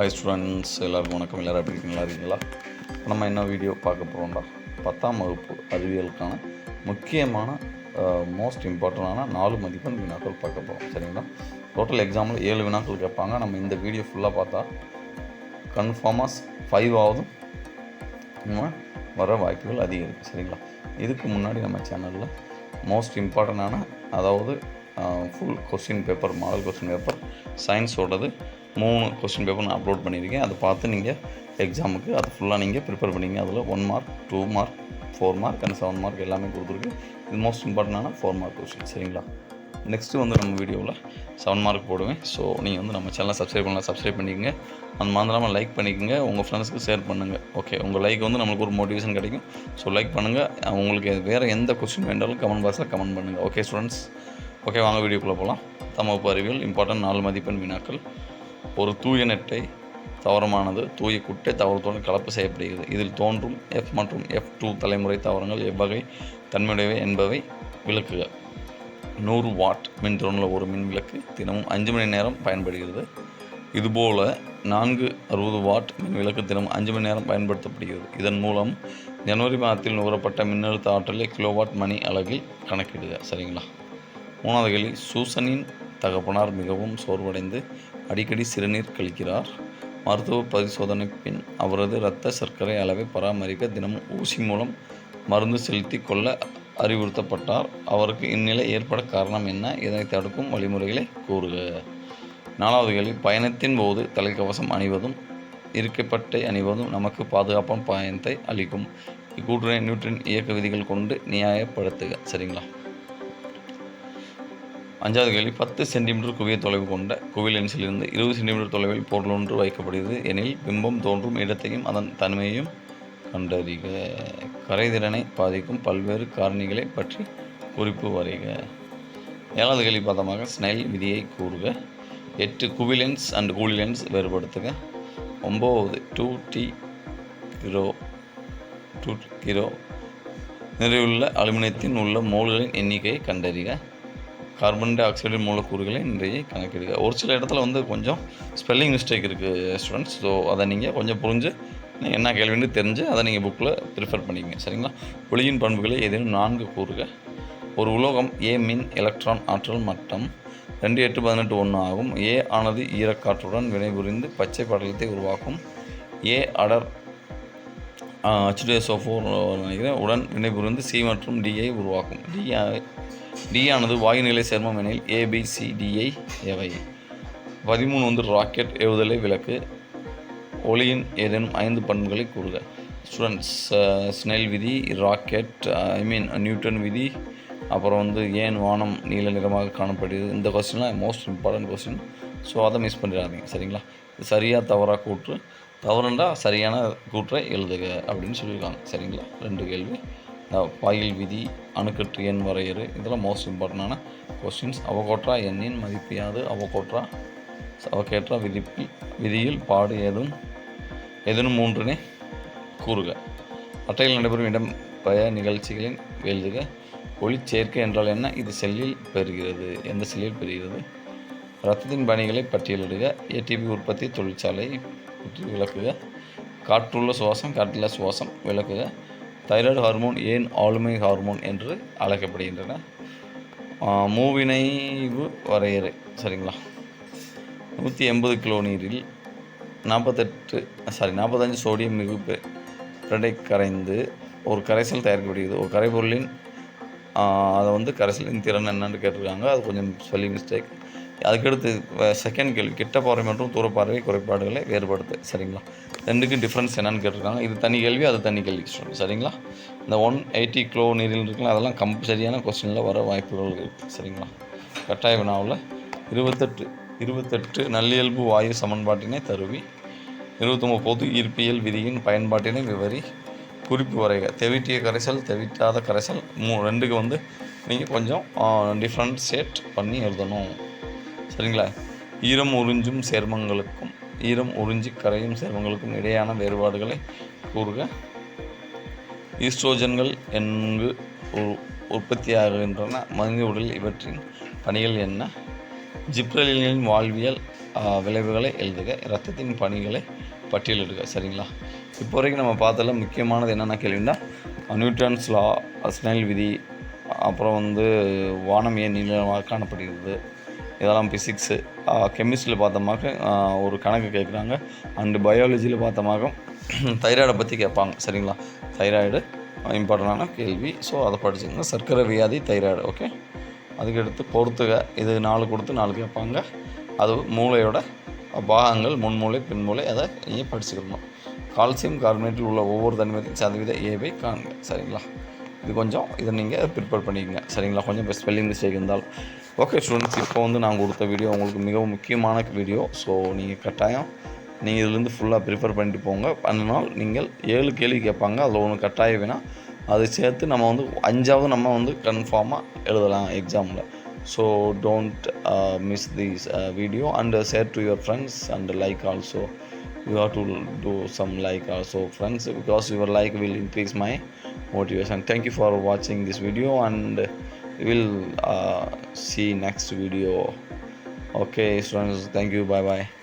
Hi students எல்லாருக்கும் வணக்கம். எல்லோரும் எப்படி இருக்கீங்களா? இருக்கீங்களா நம்ம என்ன வீடியோ பார்க்க போகிறோம்டா பத்தாம் வகுப்பு அறிவியலுக்கான முக்கியமான மோஸ்ட் இம்பார்ட்டண்டான நாலு மதிப்பெண் வினாக்கள் பார்க்க போகிறோம் சரிங்களா? டோட்டல் எக்ஸாமில் ஏழு வினாக்கள் கேட்பாங்க. நம்ம இந்த வீடியோ ஃபுல்லாக பார்த்தா கன்ஃபார்மாக ஃபைவ் ஆவதும் நம்ம வர வாய்ப்புகள் அதிகம் இருக்குது சரிங்களா? இதுக்கு முன்னாடி நம்ம சேனலில் மோஸ்ட் இம்பார்ட்டண்டான அதாவது full question paper model question paper சயின்ஸோடது மூணு கொஸ்டின் பேப்பர் நான் அப்லோட் பண்ணியிருக்கேன். அதை பார்த்து நீங்கள் எக்ஸாமுக்கு அதை ஃபுல்லாக நீங்கள் ப்ரிப்பேர் பண்ணிங்க. அதில் one mark two mark four mark and seven mark எல்லாமே கொடுத்துருக்கு. இது மோஸ்ட் இம்பார்ட்டண்டான ஃபோர் மார்க் கொஸ்டின் சரிங்களா? நெக்ஸ்ட்டு வந்து நம்ம வீடியோவில் செவன் மார்க் போடுவேன். ஸோ நீங்கள் வந்து நம்ம சேனலை சப்ஸ்கிரைப் பண்ணலாம் சப்ஸ்கிரைப் பண்ணிக்கோங்க. அந்த மறந்துடாமல் லைக் பண்ணிக்கோங்க. உங்கள் ஃப்ரெண்ட்ஸ்க்கு ஷேர் பண்ணுங்கள் ஓகே உங்கள் லைக் வந்து நம்மளுக்கு ஒரு மோட்டிவேஷன் கிடைக்கும். ஸோ லைக் பண்ணுங்கள் உங்களுக்கு வேறு எந்த கொஸ்டின் வேண்டாலும் கமெண்ட் பாக்ஸில் கமெண்ட் பண்ணுங்கள் ஓகே ஸ்டூடெண்ட்ஸ் ஓகே வாங்க வீடியோக்குள்ளே போகலாம் தமப்பு அறிவியல் இம்பார்ட்டன்ட் நாலு மதிப்பெண் வினாக்கள். ஒரு தூய நெட்டை தவறமானது தூய குட்டை தாவரத்துடன் கலப்பு செய்யப்படுகிறது. இதில் தோன்றும் எஃப் மற்றும் எஃப் டூ தலைமுறை தாவரங்கள் எவ்வகை தன்மையுடையவை என்பவை விளக்குக. நூறு வாட் மின்திறனில் ஒரு மின் விளக்கு தினமும் அஞ்சு மணி நேரம் பயன்படுகிறது. இதுபோல் நான்கு அறுபது வாட் மின் விளக்கு தினமும் அஞ்சு மணி நேரம் பயன்படுத்தப்படுகிறது. இதன் மூலம் ஜனவரி மாதத்தில் நுகரப்பட்ட மின்னழுத்த ஆற்றலை கிலோவாட் மணி அளவில் கணக்கிடுக. சரிங்களா? மூணாவது கேள்வி சூசனின் தகப்பனார் மிகவும் சோர்வடைந்து அடிக்கடி சிறுநீர் கழிக்கிறார். மருத்துவ பரிசோதனை பின் அவரது இரத்த சர்க்கரை அளவை பராமரிக்க தினமும் ஊசி மூலம் மருந்து செலுத்தி கொள்ள அறிவுறுத்தப்பட்டார். அவருக்கு இந்நிலை ஏற்பட காரணம் என்ன? இதனை தடுக்கும் வழிமுறைகளை கூறுக. நாலாவது கேள்வி. பயணத்தின் போது தலைக்கவசம் அணிவதும் இருக்கப்பட்டை அணிவதும் நமக்கு பாதுகாப்பான பயணத்தை அளிக்கும். இக்கூற்றினை நியூட்ரின் இயக்க விதிகள் கொண்டு நியாயப்படுத்துக. சரிங்களா? அஞ்சாவது கேள்வி பத்து சென்டிமீட்டர் குவிய தொலைவு கொண்ட குவி லென்ஸிலிருந்து இருபது சென்டிமீட்டர் தொலைவில் பொருள் ஒன்று வைக்கப்படுகிறது. எனில் பிம்பம் தோன்றும் இடத்தையும் அதன் தன்மையையும் கண்டறிக. கரைதிறனை பாதிக்கும் பல்வேறு காரணிகளை பற்றி குறிப்பு வரைக. ஏழாவது கேள்வி பார்த்தமாக ஸ்னைல் விதியை கூறுக. எட்டு குவிலென்ஸ் அண்ட் கூலிலென்ஸ் வேறுபடுத்துக. ஒம்பது டூ டி கிரோ டூ கிரோ. நிறைவுள்ள அலுமினியத்தின் உள்ள மோல்களின் எண்ணிக்கையை கண்டறிக. கார்பன் டை ஆக்சைடு மூலக்கூறுகளை நிறைய கணக்கெடுக்க ஒரு சில இடத்துல வந்து கொஞ்சம் ஸ்பெல்லிங் மிஸ்டேக் இருக்குது ஸ்டூடெண்ட்ஸ் ஸோ அதை நீங்கள் கொஞ்சம் புரிஞ்சு நீங்கள் என்ன கேள்வின்னு தெரிஞ்சு அதை நீங்கள் புக்கில் ப்ரிஃபர் பண்ணிக்கங்க. சரிங்களா? ஒளியின் பண்புகளை ஏதேனும் நான்கு கூறுக. ஒரு உலோகம் ஏ மின் எலக்ட்ரான் ஆற்றல் மட்டம். ரெண்டு எட்டு பதினெட்டு ஒன்று ஆகும். ஏ ஆனது ஈரக்காற்றுடன் வினைபுரிந்து பச்சை படலத்தை உருவாக்கும். ஏ அடர் ஹெச்டிஎஸ்ஓ ஃபோர் நினைக்கிறேன். உடன் வினைபுரிந்து சி மற்றும் டிஐ உருவாக்கும். டி டி ஆனது வாயுநிலை சேர்மம் எனில் ஏபிசிடிஐ எவை? பதிமூணு வந்து ராக்கெட் ஏவுதலை விளக்கு. ஒளியின் ஏதேனும் ஐந்து பண்புகளை கூறுக. ஸ்டூடெண்ட்ஸ் ஸ்னெல் விதி ராக்கெட் ஐ மீன் நியூட்டன் விதி அப்புறம் வந்து ஏன் வானம் நீல நிறமாக காணப்படுகிறது? இந்த கொஸ்டின்லாம் மோஸ்ட் இம்பார்ட்டன்ட் கொஸ்டின் ஸோ அதை மிஸ் பண்ணிடாதீங்க சரிங்களா? சரியாக தவறாக கூற்று. தவறுண்டா சரியான கூற்றை எழுதுக அப்படின்னு சொல்லியிருக்காங்க சரிங்களா? ரெண்டு கேள்வி. பாயில் விதி அணுக்கற்று எண் வரையறு இதெல்லாம் மோஸ்ட் இம்பார்ட்டண்டான கொஸ்டின்ஸ் அவகோட்ரா எண்ணின் மதிப்பு யாது? அவகோட்ரா அவகேட்ரா விதிப்பில் விதியில் பாடு ஏதும் ஏதேனும் மூன்றினை கூறுக. அட்டையில் நடைபெறும் இடம் பய நிகழ்ச்சிகளின் எழுதுக. ஒளிச்சேர்க்கை என்றால் என்ன? இது செல்லில் பெறுகிறது. எந்த செல்லில் பெறுகிறது? இரத்தத்தின் பணிகளை பட்டியலிடுக. ஏடிபி உற்பத்தி தொழிற்சாலை விளக்குக. காற்றுள்ள சுவாசம் காற்றில்லா சுவாசம் விளக்குக. தைராய்டு ஹார்மோன் ஏன் ஆளுமை ஹார்மோன் என்று அழைக்கப்படுகின்றன? மூவினைவு வரையறை சரிங்களா? நூற்றி எண்பது கிலோ நீரில் நாற்பத்தெட்டு சாரி நாற்பத்தஞ்சு சோடியம் மிகுப்பு பிரடை கரைந்து ஒரு கரைசல் தயாரிக்கப்படுகிறது. ஒரு கரைபொருளின் அதை வந்து கரைசலின் திறன் என்னன்னு கேட்டிருக்காங்க. அது கொஞ்சம் சொல்லி மிஸ்டேக் அதுக்கடுத்து செகண்ட் கேள்வி. கிட்ட பார்வை மற்றும் தூர பார்வை குறைபாடுகளை வேறுபடுத்து. சரிங்களா? ரெண்டுக்கும் டிஃப்ரென்ஸ் என்னன்னு கேட்டிருக்காங்க. இது தனி கேள்வி அது தனி கேள்வி சரிங்களா? இந்த ஒன் எயிட்டி கிலோ நீரில் இருக்குல்ல அதெல்லாம் கம்பல்சரியான கொஸ்டினில் வர வாய்ப்புகள் இருக்குது சரிங்களா? கட்டாய வினாவில் இருபத்தெட்டு இருபத்தெட்டு நல்லியல்பு வாயு சமன்பாட்டினை தருவி இருபத்தொம்பது பொது ஈர்ப்பியல் விதியின் பயன்பாட்டினை விவரி குறிப்பு வரைக. தெவிட்டிய கரைசல் தெவிட்டாத கரைசல் மூ ரெண்டுக்கு வந்து நீங்கள் கொஞ்சம் டிஃப்ரெண்ட் சேட் பண்ணி எழுதணும். சரிங்களா? ஈரம் உறிஞ்சும் சேர்மங்களுக்கும் ஈரம் உறிஞ்சி கரையும் சேர்மங்களுக்கும் இடையான வேறுபாடுகளை கூறுக. ஈஸ்ட்ரோஜன்கள் எங்கு உற்பத்தியாகின்றன? மனித உடல் இவற்றின் பணிகள் என்ன? ஜிப்ரலினின் வாழ்வியல் விளைவுகளை எழுதுக. இரத்தத்தின் பணிகளை பட்டியலிடுக. சரிங்களா? இப்போ வரைக்கும் நம்ம பார்த்ததுல முக்கியமானது என்னென்ன கேள்வின்னா நியூட்டன்ஸ் லா ஸ்னெல் விதி அப்புறம் வந்து வானம் ஏன் நீளமாக காணப்படுகிறது? இதெல்லாம் ஃபிசிக்ஸு கெமிஸ்ட்ரியில் பார்த்தோமாக்க ஒரு கணக்கு கேட்குறாங்க. அண்டு பயாலஜியில் பார்த்தோமாக தைராய்டை பற்றி கேட்பாங்க. சரிங்களா? தைராய்டு இம்பார்ட்டண்டான கேள்வி. ஸோ அதை படிச்சுங்க சர்க்கரை வியாதி தைராய்டு ஓகே அதுக்கடுத்து பொறுத்துக இது நாலு கொடுத்து நாலு கேட்பாங்க. அது மூளையோட பாகங்கள் முன்மூளை பின்மூளை அதை நீங்கள் படிச்சுக்கணும். கால்சியம் கார்பனேட்டில் உள்ள ஒவ்வொரு தனிமத்தின் சதவீத ஏவை காணுங்க சரிங்களா? இது கொஞ்சம் இதை நீங்கள் ப்ரிப்பேர் பண்ணிக்கங்க. சரிங்களா? கொஞ்சம் ஸ்பெல்லிங் மிஸ்டேக் இருந்தாலும். ஓகே ஸ்டூடெண்ட்ஸ் இப்போ வந்து நான் கொடுத்த வீடியோ உங்களுக்கு மிகவும் முக்கியமான வீடியோ ஸோ நீங்கள் கட்டாயம் நீங்கள் இதுலேருந்து ஃபுல்லாக ப்ரிஃபர் பண்ணிட்டு போங்க. பண்ணினால் நீங்கள் ஏழு கேள்வி கேட்பாங்க. அதில் ஒன்று கட்டாயம் வேணால் அதை சேர்த்து நம்ம வந்து அஞ்சாவது நம்ம வந்து கன்ஃபார்மாக எழுதலாம் எக்ஸாமில் so don't miss this video and share to your friends and like also you have to do some like also friends because your like will increase my motivation. Thank you for watching this video and we will uh, see next video. Okay friends thank you. Bye bye